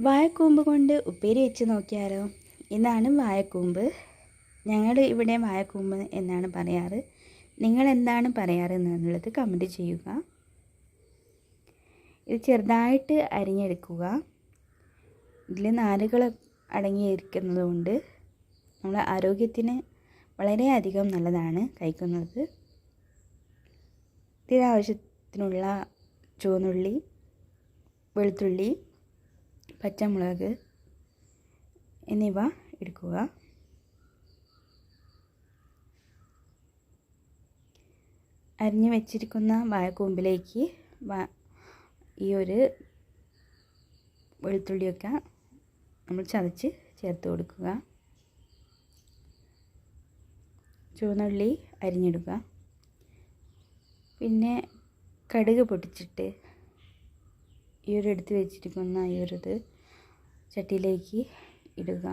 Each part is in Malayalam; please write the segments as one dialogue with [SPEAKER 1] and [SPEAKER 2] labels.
[SPEAKER 1] വാഴക്കൂമ്പ് കൊണ്ട് ഉപ്പേരി വെച്ച് നോക്കിയാലോ? ഇതാണ് വാഴക്കൂമ്പ്. ഞങ്ങൾ ഇവിടെ വാഴക്കൂമ്പ് എന്നാണ് പറയാറ്. നിങ്ങൾ എന്താണ് പറയാറ് എന്നുള്ളത് കമന്റ് ചെയ്യുക. ഇത് ചെറുതായിട്ട് അരിഞ്ഞെടുക്കുക. ഇതിൽ നാരുകൾ അടങ്ങിയിരിക്കുന്നതുകൊണ്ട് നമ്മുടെ ആരോഗ്യത്തിന് വളരെയധികം നല്ലതാണ് കഴിക്കുന്നത്. ഇതിനാവശ്യത്തിനുള്ള ചുവന്നുള്ളി വെളുത്തുള്ളി പച്ചമുളക് എന്നിവ എടുക്കുക. അരിഞ്ഞു വെച്ചിരിക്കുന്ന വാഴക്കൂമ്പിലേക്ക് ഈ ഒരു വെളുത്തുള്ളിയൊക്കെ നമ്മൾ ചതച്ച് ചേർത്ത് കൊടുക്കുക. ചുവന്നുള്ളി അരിഞ്ഞിടുക. പിന്നെ കടുക് പൊട്ടിച്ചിട്ട് ഈ ഒരു എടുത്ത് വെച്ചിരിക്കുന്ന ഈ ഒരു ഇത് ചട്ടിയിലേക്ക് ഇടുക.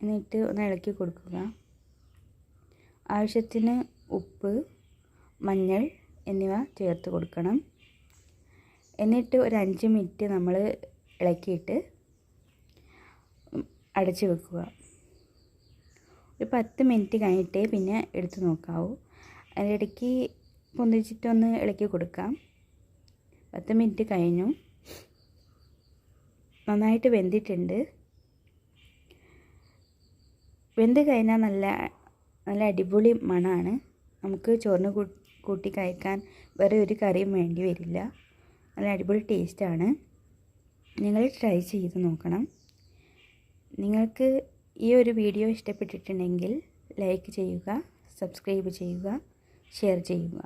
[SPEAKER 1] എന്നിട്ട് ഒന്ന് ഇളക്കി കൊടുക്കുക. ആവശ്യത്തിന് ഉപ്പ് മഞ്ഞൾ എന്നിവ ചേർത്ത് കൊടുക്കണം. എന്നിട്ട് ഒരു അഞ്ച് മിനിറ്റ് നമ്മൾ ഇളക്കിയിട്ട് അടച്ച് വെക്കുക. ഒരു പത്ത് മിനിറ്റ് കഴിഞ്ഞിട്ടേ പിന്നെ എടുത്ത് നോക്കാവൂ. അതിനിടയ്ക്ക് പൊന്തിച്ചിട്ടൊന്ന് ഇളക്കി കൊടുക്കാം. പത്ത് മിനിറ്റ് കഴിഞ്ഞു. നന്നായിട്ട് വെന്തിട്ടുണ്ട്. വെന്ത് കഴിഞ്ഞാൽ നല്ല നല്ല അടിപൊളി മണമാണ്. നമുക്ക് ചോറിന് കൂട്ടി കഴിക്കാൻ വേറെ ഒരു കറിയും വേണ്ടി വരില്ല. നല്ല അടിപൊളി ടേസ്റ്റാണ്. നിങ്ങൾ ട്രൈ ചെയ്ത് നോക്കണം. നിങ്ങൾക്ക് ഈ ഒരു വീഡിയോ ഇഷ്ടപ്പെട്ടിട്ടുണ്ടെങ്കിൽ ലൈക്ക് ചെയ്യുക സബ്സ്ക്രൈബ് ചെയ്യുക ഷെയർ ചെയ്യുക.